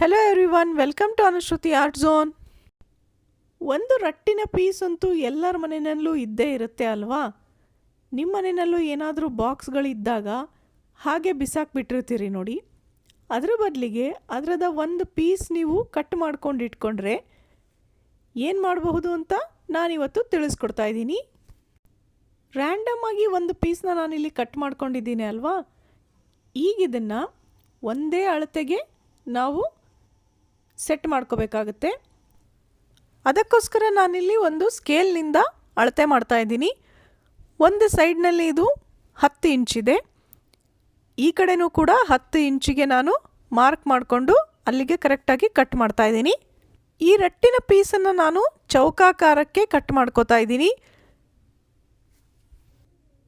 Hello everyone welcome to Anushruti art zone ಒಂದು ರಟ್ಟಿನ piece ಅಂತೂ ಎಲ್ಲರ ಮನೆಯಲ್ಲೂ ಇದ್ದೇ ಇರುತ್ತೆ ಅಲ್ವಾ? ನಿಮ್ಮ ಮನೆಯಲ್ಲೂ ಏನಾದರೂ ಬಾಕ್ಸ್ಗಳಿದ್ದಾಗ ಹಾಗೆ ಬಿಸಾಕ್ಬಿಟ್ಟಿರ್ತೀರಿ ನೋಡಿ. ಅದರ ಬದಲಿಗೆ ಅದರದ ಒಂದು ಪೀಸ್ ನೀವು ಕಟ್ ಮಾಡ್ಕೊಂಡು ಇಟ್ಕೊಂಡ್ರೆ ಏನು ಮಾಡಬಹುದು ಅಂತ ನಾನಿವತ್ತು ತಿಳಿಸ್ಕೊಡ್ತಾ ಇದ್ದೀನಿ. ರ್ಯಾಂಡಮ್ ಆಗಿ ಒಂದು ಪೀಸ್ನ ನಾನಿಲ್ಲಿ ಕಟ್ ಮಾಡ್ಕೊಂಡಿದ್ದೀನಿ ಅಲ್ವಾ? ಈಗ ಇದನ್ನು ಒಂದೇ ಅಳತೆಗೆ ನಾವು ಸೆಟ್ ಮಾಡ್ಕೋಬೇಕಾಗತ್ತೆ. ಅದಕ್ಕೋಸ್ಕರ ನಾನಿಲ್ಲಿ ಒಂದು ಸ್ಕೇಲ್ನಿಂದ ಅಳತೆ ಮಾಡ್ತಾ ಇದ್ದೀನಿ. ಒಂದು ಸೈಡ್ನಲ್ಲಿ ಇದು ಹತ್ತು ಇಂಚಿದೆ ಈ ಕಡೆನೂ ಕೂಡ ಹತ್ತು ಇಂಚಿಗೆ ನಾನು ಮಾರ್ಕ್ ಮಾಡಿಕೊಂಡು ಅಲ್ಲಿಗೆ ಕರೆಕ್ಟಾಗಿ ಕಟ್ ಮಾಡ್ತಾ ಇದ್ದೀನಿ. ಈ ರಟ್ಟಿನ ಪೀಸನ್ನು ನಾನು ಚೌಕಾಕಾರಕ್ಕೆ ಕಟ್ ಮಾಡ್ಕೋತಾ ಇದ್ದೀನಿ.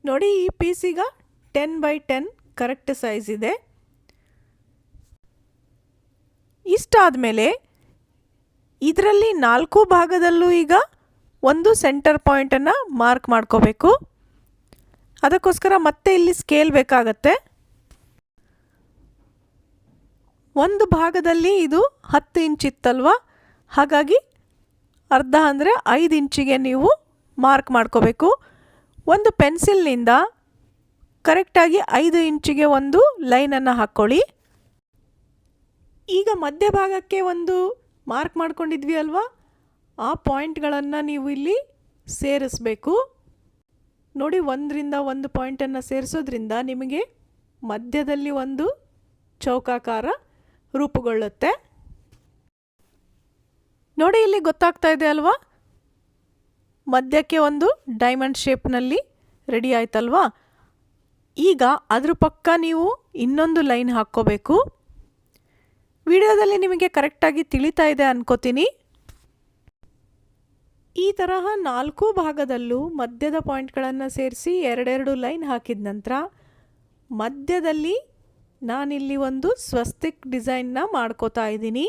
ನೋಡಿ ಈ ಪೀಸೀಗ ten by ten correct size ಇದೆ. ಇಷ್ಟಾದಮೇಲೆ ಇದರಲ್ಲಿ ನಾಲ್ಕು ಭಾಗದಲ್ಲೂ ಈಗ ಒಂದು ಸೆಂಟರ್ ಪಾಯಿಂಟನ್ನು ಮಾರ್ಕ್ ಮಾಡ್ಕೋಬೇಕು. ಅದಕ್ಕೋಸ್ಕರ ಮತ್ತೆ ಇಲ್ಲಿ ಸ್ಕೇಲ್ ಬೇಕಾಗತ್ತೆ. ಒಂದು ಭಾಗದಲ್ಲಿ ಇದು ಹತ್ತು ಇಂಚ್ ಇತ್ತಲ್ವ? ಹಾಗಾಗಿ ಅರ್ಧ ಅಂದರೆ ಐದು ಇಂಚಿಗೆ ನೀವು ಮಾರ್ಕ್ ಮಾಡ್ಕೋಬೇಕು. ಒಂದು ಪೆನ್ಸಿಲ್ನಿಂದ ಕರೆಕ್ಟಾಗಿ ಐದು ಇಂಚಿಗೆ ಒಂದು ಲೈನನ್ನು ಹಾಕ್ಕೊಳ್ಳಿ. ಈಗ ಮಧ್ಯಭಾಗಕ್ಕೆ ಒಂದು ಮಾರ್ಕ್ ಮಾಡ್ಕೊಂಡಿದ್ವಿ ಅಲ್ವಾ? ಆ ಪಾಯಿಂಟ್ಗಳನ್ನು ನೀವು ಇಲ್ಲಿ ಸೇರಿಸ್ಬೇಕು. ನೋಡಿ, ಒಂದರಿಂದ ಒಂದು ಪಾಯಿಂಟನ್ನು ಸೇರಿಸೋದ್ರಿಂದ ನಿಮಗೆ ಮಧ್ಯದಲ್ಲಿ ಒಂದು ಚೌಕಾಕಾರ ರೂಪುಗೊಳ್ಳುತ್ತೆ. ನೋಡಿ, ಇಲ್ಲಿ ಗೊತ್ತಾಗ್ತಾ ಇದೆ ಅಲ್ವಾ? ಮಧ್ಯಕ್ಕೆ ಒಂದು ಡೈಮಂಡ್ ಶೇಪ್ನಲ್ಲಿ ರೆಡಿ ಆಯ್ತಲ್ವಾ? ಈಗ ಅದ್ರ ಪಕ್ಕ ನೀವು ಇನ್ನೊಂದು ಲೈನ್ ಹಾಕ್ಕೋಬೇಕು. ವಿಡಿಯೋದಲ್ಲಿ ನಿಮಗೆ ಕರೆಕ್ಟಾಗಿ ತಿಳಿತಾ ಇದೆ ಅನ್ಕೋತೀನಿ. ಈ ತರಹ ನಾಲ್ಕು ಭಾಗದಲ್ಲೂ ಮಧ್ಯದ ಪಾಯಿಂಟ್ಗಳನ್ನು ಸೇರಿಸಿ ಎರಡೆರಡು ಲೈನ್ ಹಾಕಿದ ನಂತರ ಮಧ್ಯದಲ್ಲಿ ನಾನಿಲ್ಲಿ ಒಂದು ಸ್ವಸ್ತಿಕ್ ಡಿಸೈನ್ನ ಮಾಡ್ಕೋತಾ ಇದ್ದೀನಿ.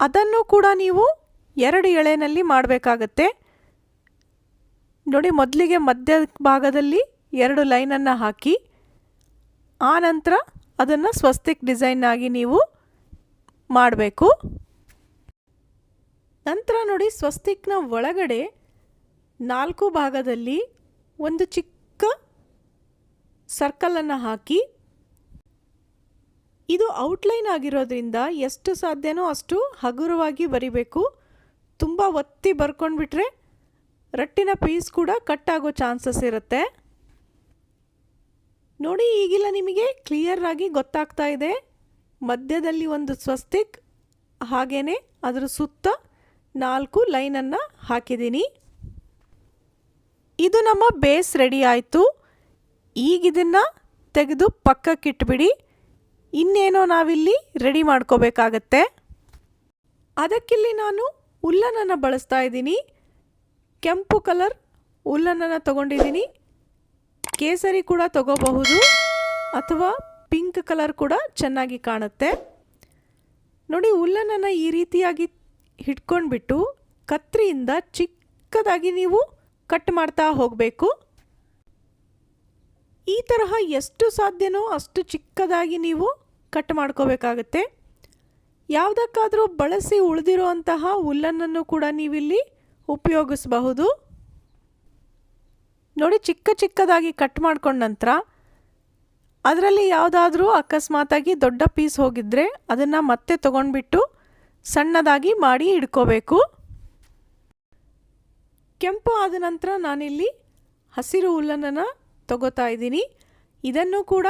ಅದನ್ನು ಕೂಡ ನೀವು ಎರಡು ಎಳೆನಲ್ಲಿ ಮಾಡಬೇಕಾಗತ್ತೆ. ನೋಡಿ, ಮೊದಲಿಗೆ ಮಧ್ಯ ಭಾಗದಲ್ಲಿ ಎರಡು ಲೈನನ್ನು ಹಾಕಿ ಆನಂತರ ನಂತರ ಅದನ್ನು ಸ್ವಸ್ತಿಕ್ ಡಿಸೈನ್ ಆಗಿ ನೀವು ಮಾಡಬೇಕು. ನಂತರ ನೋಡಿ ಸ್ವಸ್ತಿಕ್ನ ಒಳಗಡೆ ನಾಲ್ಕು ಭಾಗದಲ್ಲಿ ಒಂದು ಚಿಕ್ಕ ಸರ್ಕಲನ್ನು ಹಾಕಿ, ಇದು ಔಟ್ಲೈನ್ ಆಗಿರೋದ್ರಿಂದ ಎಷ್ಟು ಸಾಧ್ಯನೋ ಅಷ್ಟು ಹಗುರವಾಗಿ ಬರಿಬೇಕು. ತುಂಬ ಒತ್ತಿ ಬರ್ಕೊಂಡ್ಬಿಟ್ರೆ ರಟ್ಟಿನ ಪೀಸ್ ಕೂಡ ಕಟ್ ಆಗೋ ಚಾನ್ಸಸ್ ಇರುತ್ತೆ. ನೋಡಿ, ಈಗಿಲ್ಲ ನಿಮಗೆ? ಕ್ಲಿಯರ್ ಆಗಿ ಗೊತ್ತಾಗ್ತಾ ಇದೆ. ಮಧ್ಯದಲ್ಲಿ ಒಂದು ಸ್ವಸ್ತಿಕ್, ಹಾಗೇನೆ ಅದರ ಸುತ್ತ ನಾಲ್ಕು ಲೈನನ್ನು ಹಾಕಿದ್ದೀನಿ. ಇದು ನಮ್ಮ ಬೇಸ್ ರೆಡಿ ಆಯಿತು. ಈಗ ಇದನ್ನು ತೆಗೆದು ಪಕ್ಕಕ್ಕಿಟ್ಬಿಡಿ ಇನ್ನೇನೋ ನಾವಿಲ್ಲಿ ರೆಡಿ ಮಾಡ್ಕೋಬೇಕಾಗತ್ತೆ. ಅದಕ್ಕಿಲ್ಲಿ ನಾನು ಉಲ್ಲನನ್ನು ಬಳಸ್ತಾ ಇದ್ದೀನಿ. ಕೆಂಪು ಕಲರ್ ಉಲ್ಲನನ್ನು ತಗೊಂಡಿದ್ದೀನಿ. ಕೇಸರಿ ಕೂಡ ತಗೋಬಹುದು ಅಥವಾ ಪಿಂಕ್ ಕಲರ್ ಕೂಡ ಚೆನ್ನಾಗಿ ಕಾಣುತ್ತೆ. ನೋಡಿ ಉಲ್ಲನನ್ನು ಈ ರೀತಿಯಾಗಿ ಹಿಡ್ಕೊಂಡ್ಬಿಟ್ಟು ಕತ್ರಿಯಿಂದ ಚಿಕ್ಕದಾಗಿ ನೀವು ಕಟ್ ಮಾಡ್ತಾ ಹೋಗಬೇಕು. ಈ ತರಹ ಎಷ್ಟು ಸಾಧ್ಯನೋ ಅಷ್ಟು ಚಿಕ್ಕದಾಗಿ ನೀವು ಕಟ್ ಮಾಡ್ಕೋಬೇಕಾಗತ್ತೆ. ಯಾವುದಕ್ಕಾದರೂ ಬಳಸಿ ಉಳಿದಿರುವಂತಹ ಹುಲ್ಲನ್ನು ಕೂಡ ನೀವಿಲ್ಲಿ ಉಪಯೋಗಿಸಬಹುದು. ನೋಡಿ ಚಿಕ್ಕ ಚಿಕ್ಕದಾಗಿ ಕಟ್ ಮಾಡ್ಕೊಂಡ ನಂತರ ಅದರಲ್ಲಿ ಯಾವುದಾದ್ರೂ ಅಕಸ್ಮಾತಾಗಿ ದೊಡ್ಡ ಪೀಸ್ ಹೋಗಿದ್ರೆ ಅದನ್ನು ಮತ್ತೆ ತೊಗೊಂಡ್ಬಿಟ್ಟು ಸಣ್ಣದಾಗಿ ಮಾಡಿ ಇಡ್ಕೋಬೇಕು. ಕೆಂಪು ಆದ ನಂತರ ನಾನಿಲ್ಲಿ ಹಸಿರು ಹುಲ್ಲನ್ನು ತಗೋತಾ ಇದ್ದೀನಿ. ಇದನ್ನು ಕೂಡ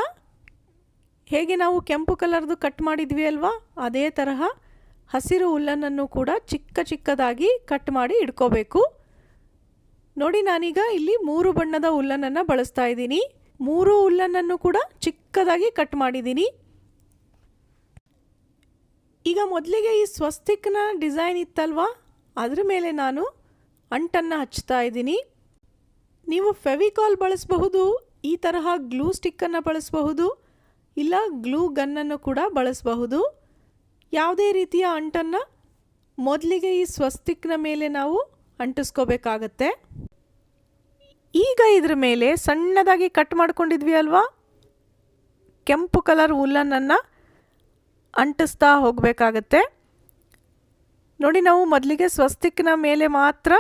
ಹೇಗೆ ನಾವು ಕೆಂಪು ಕಲರ್ದು ಕಟ್ ಮಾಡಿದ್ವಿ ಅಲ್ವಾ? ಅದೇ ತರಹ ಹಸಿರು ಹುಲ್ಲನ್ನು ಕೂಡ ಚಿಕ್ಕ ಚಿಕ್ಕದಾಗಿ ಕಟ್ ಮಾಡಿ ಇಡ್ಕೋಬೇಕು. ನೋಡಿ, ನಾನೀಗ ಇಲ್ಲಿ ಮೂರು ಬಣ್ಣದ ಹುಲ್ಲನ್ನು ಬಳಸ್ತಾ ಇದ್ದೀನಿ. ಮೂರು ಹುಲ್ಲನ್ನು ಕೂಡ ಚಿಕ್ಕದಾಗಿ ಕಟ್ ಮಾಡಿದ್ದೀನಿ. ಈಗ ಮೊದಲಿಗೆ ಈ ಸ್ವಸ್ತಿಕ್ನ ಡಿಸೈನ್ ಇತ್ತಲ್ವಾ? ಅದ್ರ ಮೇಲೆ ನಾನು ಅಂಟನ್ನು ಹಚ್ತಾ ಇದ್ದೀನಿ. ನೀವು ಫೆವಿಕಾಲ್ ಬಳಸಬಹುದು, ಈ ತರಹ ಗ್ಲೂ ಸ್ಟಿಕ್ಕನ್ನು ಬಳಸಬಹುದು, ಇಲ್ಲ ಗ್ಲೂ ಗನ್ನನ್ನು ಕೂಡ ಬಳಸಬಹುದು. ಯಾವುದೇ ರೀತಿಯ ಅಂಟನ್ನು ಮೊದಲಿಗೆ ಈ ಸ್ವಸ್ತಿಕ್ನ ಮೇಲೆ ನಾವು ಅಂಟಿಸ್ಕೋಬೇಕಾಗತ್ತೆ. ಈಗ ಇದ್ರ ಮೇಲೆ ಸಣ್ಣದಾಗಿ ಕಟ್ ಮಾಡ್ಕೊಂಡಿದ್ವಿ ಅಲ್ವಾ? ಕೆಂಪು ಕಲರ್ ಉಲ್ಲನನ್ನು ಅಂಟಿಸ್ತಾ ಹೋಗಬೇಕಾಗತ್ತೆ. ನೋಡಿ, ನಾವು ಮೊದಲಿಗೆ ಸ್ವಸ್ತಿಕ್ನ ಮೇಲೆ ಮಾತ್ರ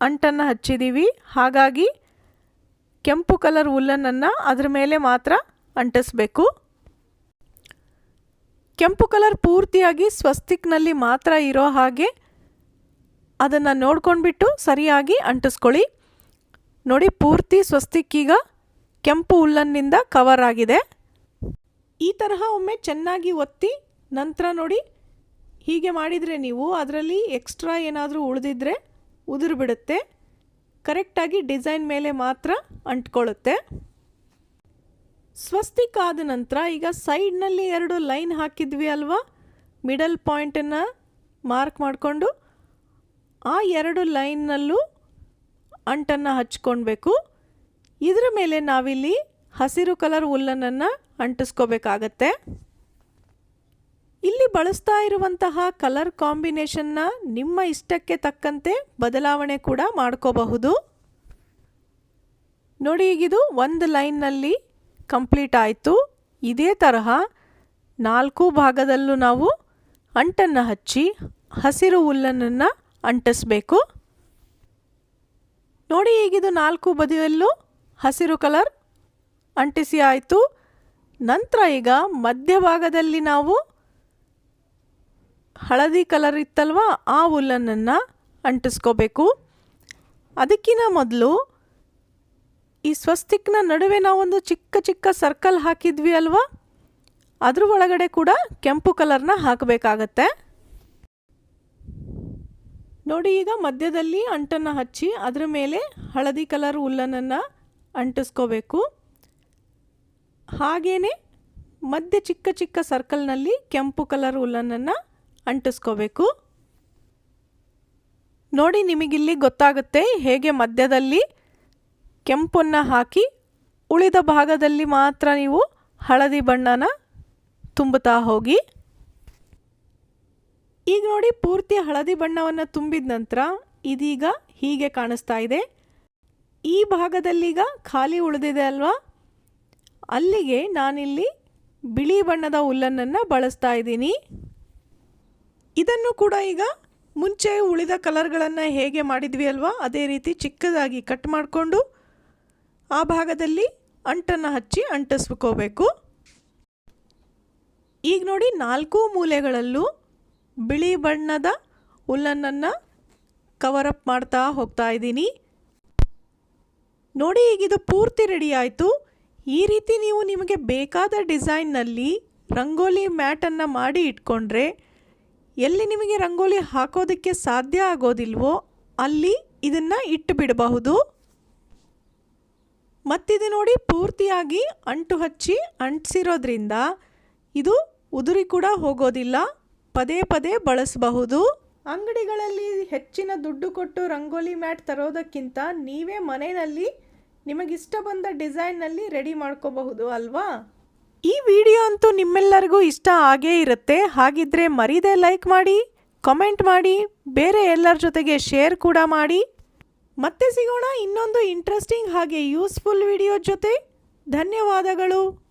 ಅಂಟನ್ನು ಹಚ್ಚಿದ್ದೀವಿ ಹಾಗಾಗಿ ಕೆಂಪು ಕಲರ್ ಉಲ್ಲನನ್ನು ಅದ್ರ ಮೇಲೆ ಮಾತ್ರ ಅಂಟಿಸ್ಬೇಕು. ಕೆಂಪು ಕಲರ್ ಪೂರ್ತಿಯಾಗಿ ಸ್ವಸ್ತಿಕ್ನಲ್ಲಿ ಮಾತ್ರ ಇರೋ ಹಾಗೆ ಅದನ್ನು ನೋಡ್ಕೊಂಡ್ಬಿಟ್ಟು ಸರಿಯಾಗಿ ಅಂಟಿಸ್ಕೊಳ್ಳಿ. ನೋಡಿ, ಪೂರ್ತಿ ಸ್ವಸ್ತಿಕ್ಕೀಗ ಕೆಂಪು ಹುಲ್ಲನ್ನಿಂದ ಕವರ್ ಆಗಿದೆ. ಈ ತರಹ ಒಮ್ಮೆ ಚೆನ್ನಾಗಿ ಒತ್ತಿ ನಂತರ ನೋಡಿ, ಹೀಗೆ ಮಾಡಿದರೆ ನೀವು ಅದರಲ್ಲಿ ಎಕ್ಸ್ಟ್ರಾ ಏನಾದರೂ ಉಳಿದಿದ್ರೆ ಉದುರು ಬಿಡುತ್ತೆ ಕರೆಕ್ಟಾಗಿ ಡಿಸೈನ್ ಮೇಲೆ ಮಾತ್ರ ಅಂಟ್ಕೊಳ್ಳುತ್ತೆ. ಸ್ವಸ್ತಿಕ್ ಆದ ನಂತರ ಈಗ ಸೈಡ್ನಲ್ಲಿ ಎರಡು ಲೈನ್ ಹಾಕಿದ್ವಿ ಅಲ್ವಾ? ಮಿಡಲ್ ಪಾಯಿಂಟನ್ನು ಮಾರ್ಕ್ ಮಾಡಿಕೊಂಡು ಆ ಎರಡು ಲೈನ್ನಲ್ಲೂ ಅಂಟನ್ನು ಹಚ್ಕೊಳ್ಬೇಕು ಇದರ ಮೇಲೆ ನಾವಿಲ್ಲಿ ಹಸಿರು ಕಲರ್ ಉಲ್ಲನನ್ನು ಅಂಟಿಸ್ಕೋಬೇಕಾಗತ್ತೆ. ಇಲ್ಲಿ ಬಳಸ್ತಾ ಇರುವಂತಹ ಕಲರ್ ಕಾಂಬಿನೇಷನ್ನ ನಿಮ್ಮ ಇಷ್ಟಕ್ಕೆ ತಕ್ಕಂತೆ ಬದಲಾವಣೆ ಕೂಡ ಮಾಡ್ಕೋಬಹುದು. ನೋಡಿ ಈಗಿದು ಒಂದು ಲೈನ್ನಲ್ಲಿ ಕಂಪ್ಲೀಟ್ ಆಯಿತು. ಇದೇ ತರಹ ನಾಲ್ಕು ಭಾಗದಲ್ಲೂ ನಾವು ಅಂಟನ್ನು ಹಚ್ಚಿ ಹಸಿರು ಹುಲ್ಲನ್ನು ಅಂಟಿಸ್ಬೇಕು. ನೋಡಿ ಈಗಿದು ನಾಲ್ಕು ಬದಿಯಲ್ಲೂ ಹಸಿರು ಕಲರ್ ಅಂಟಿಸಿ ಆಯಿತು. ನಂತರ ಈಗ ಮಧ್ಯಭಾಗದಲ್ಲಿ ನಾವು ಹಳದಿ ಕಲರ್ ಇತ್ತಲ್ವ, ಆ ಹುಲ್ಲನ್ನು ಅಂಟಿಸ್ಕೋಬೇಕು. ಅದಕ್ಕಿಂತ ಮೊದಲು ಈ ಸ್ವಸ್ತಿಕ್ನ ನಡುವೆ ನಾವೊಂದು ಚಿಕ್ಕ ಚಿಕ್ಕ ಸರ್ಕಲ್ ಹಾಕಿದ್ವಿ ಅಲ್ವಾ, ಅದ್ರ ಒಳಗಡೆ ಕೂಡ ಕೆಂಪು ಕಲರ್ನ ಹಾಕಬೇಕಾಗತ್ತೆ. ನೋಡಿ, ಈಗ ಮಧ್ಯದಲ್ಲಿ ಅಂಟನ್ನು ಹಚ್ಚಿ ಅದರ ಮೇಲೆ ಹಳದಿ ಕಲರ್ ಹುಲ್ಲನನ್ನು ಅಂಟಿಸ್ಕೋಬೇಕು. ಹಾಗೇ ಮಧ್ಯ ಚಿಕ್ಕ ಚಿಕ್ಕ ಸರ್ಕಲ್ನಲ್ಲಿ ಕೆಂಪು ಕಲರ್ ಹುಲ್ಲನನ್ನು ಅಂಟಿಸ್ಕೋಬೇಕು. ನೋಡಿ, ನಿಮಗಿಲ್ಲಿ ಗೊತ್ತಾಗುತ್ತೆ ಹೇಗೆ ಮಧ್ಯದಲ್ಲಿ ಕೆಂಪನ್ನು ಹಾಕಿ ಉಳಿದ ಭಾಗದಲ್ಲಿ ಮಾತ್ರ ನೀವು ಹಳದಿ ಬಣ್ಣನ ತುಂಬುತ್ತಾ ಹೋಗಿ. ಈಗ ನೋಡಿ ಪೂರ್ತಿ ಹಳದಿ ಬಣ್ಣವನ್ನು ತುಂಬಿದ ನಂತರ ಇದೀಗ ಹೀಗೆ ಕಾಣಿಸ್ತಾ ಇದೆ. ಈ ಭಾಗದಲ್ಲೀಗ ಖಾಲಿ ಉಳಿದಿದೆ ಅಲ್ವಾ? ಅಲ್ಲಿಗೆ ನಾನಿಲ್ಲಿ ಬಿಳಿ ಬಣ್ಣದ ಹುಲ್ಲನ್ನು ಬಳಸ್ತಾ ಇದ್ದೀನಿ. ಇದನ್ನು ಕೂಡ ಈಗ ಮುಂಚೆ ಉಳಿದ ಕಲರ್ಗಳನ್ನು ಹೇಗೆ ಮಾಡಿದ್ವಿ ಅಲ್ವಾ? ಅದೇ ರೀತಿ ಚಿಕ್ಕದಾಗಿ ಕಟ್ ಮಾಡಿಕೊಂಡು ಆ ಭಾಗದಲ್ಲಿ ಅಂಟನ್ನು ಹಚ್ಚಿ ಅಂಟಿಸ್ಕೋಬೇಕು. ಈಗ ನೋಡಿ ನಾಲ್ಕು ಮೂಲೆಗಳಲ್ಲೂ ಬಿಳಿ ಬಣ್ಣದ ಹುಲ್ಲನ್ನು ಕವರಪ್ ಮಾಡ್ತಾ ಹೋಗ್ತಾ ಇದ್ದೀನಿ. ನೋಡಿ ಈಗಿದು ಪೂರ್ತಿ ರೆಡಿ ಆಯಿತು. ಈ ರೀತಿ ನೀವು ನಿಮಗೆ ಬೇಕಾದ ಡಿಸೈನ್ನಲ್ಲಿ ರಂಗೋಲಿ ಮ್ಯಾಟನ್ನು ಮಾಡಿ ಇಟ್ಕೊಂಡ್ರೆ ಎಲ್ಲಿ ನಿಮಗೆ ರಂಗೋಲಿ ಹಾಕೋದಕ್ಕೆ ಸಾಧ್ಯ ಆಗೋದಿಲ್ವೋ ಅಲ್ಲಿ ಇದನ್ನು ಇಟ್ಟು ಬಿಡಬಹುದು ಮತ್ತಿದು ನೋಡಿ ಪೂರ್ತಿಯಾಗಿ ಅಂಟು ಹಚ್ಚಿ ಅಂಟಿಸಿರೋದ್ರಿಂದ ಇದು ಉದುರಿ ಕೂಡ ಹೋಗೋದಿಲ್ಲ. ಪದೇ ಪದೇ ಬಳಸಬಹುದು. ಅಂಗಡಿಗಳಲ್ಲಿ ಹೆಚ್ಚಿನ ದುಡ್ಡು ಕೊಟ್ಟು ರಂಗೋಲಿ ಮ್ಯಾಟ್ ತರೋದಕ್ಕಿಂತ ನೀವೇ ಮನೆಯಲ್ಲಿ ನಿಮಗಿಷ್ಟ ಬಂದ ಡಿಸೈನ್ನಲ್ಲಿ ರೆಡಿ ಮಾಡ್ಕೋಬಹುದು ಅಲ್ವಾ? ಈ ವಿಡಿಯೋ ಅಂತೂ ನಿಮ್ಮೆಲ್ಲರಿಗೂ ಇಷ್ಟ ಆಗೇ ಇರುತ್ತೆ. ಹಾಗಿದ್ರೆ ಮರೀದೆ ಲೈಕ್ ಮಾಡಿ ಕಮೆಂಟ್ ಮಾಡಿ ಬೇರೆ ಎಲ್ಲರ ಜೊತೆಗೆ ಶೇರ್ ಕೂಡ ಮಾಡಿ. ಮತ್ತೆ ಸಿಗೋಣ ಇನ್ನೊಂದು ಇಂಟ್ರೆಸ್ಟಿಂಗ್ ಹಾಗೆ ಯೂಸ್ಫುಲ್ ವಿಡಿಯೋ ಜೊತೆ. ಧನ್ಯವಾದಗಳು.